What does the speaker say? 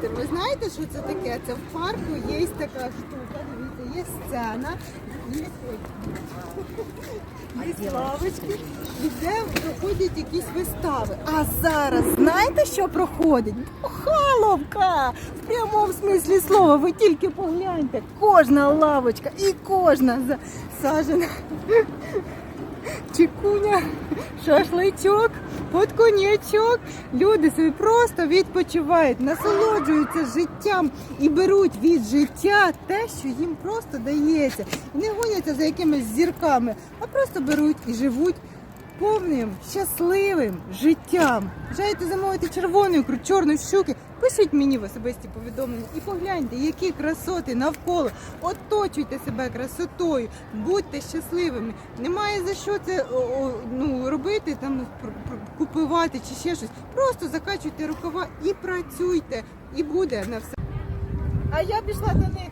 Діти, ви знаєте, що це таке? Це в парку є така штука, дивіться, є сцена, є, є лавочки, і де проходять якісь вистави. А зараз знаєте, що проходить? Бухаловка! В прямому смислі слова, ви тільки погляньте, кожна лавочка і кожна засажена чекуня, шашличок, подконячок. Люди собі просто відпочивають, насолоджуються життям і беруть від життя те, що їм просто дається. І не гоняться за якимись зірками, а просто беруть і живуть. Повним щасливим життям. Бажаєте замовити червоної, чорної щуки? Пишіть мені в особисті повідомлення і погляньте, які красоти навколо. Оточуйте себе красотою, будьте щасливими. Немає за що це ну, робити, там купувати чи ще щось. Просто закачуйте рукава і працюйте, і буде на все. А я пішла до них